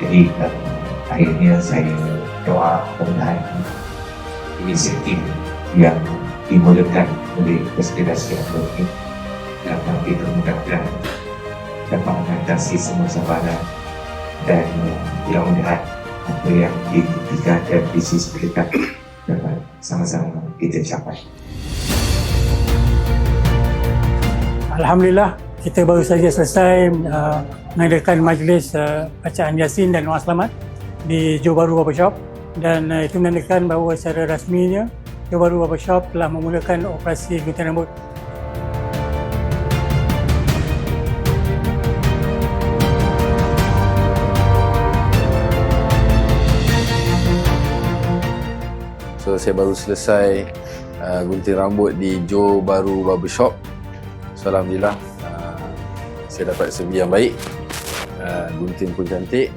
Jadi akhirnya saya doa kemudahan inisiatif yang dimulakan oleh Konspirasi Abdul ini dapat kita mudah-mudahan dapat mengatasi semua sabaran dan uh, mudah-mudahan apa yang diimpikan dan visi mereka dapat sama-sama kita capai. Alhamdulillah kita baru saja selesai uh, mengadakan majlis uh, bacaan Yasin dan doa selamat di Johor Bahru Barbershop dan uh, itu menandakan bahawa secara rasminya Johor Bahru Barbershop telah memulakan operasi gunting rambut So saya baru selesai uh, gunting rambut di Joe Baru Barbershop. So alhamdulillah saya dapat servis yang baik. Uh, gunting pun cantik.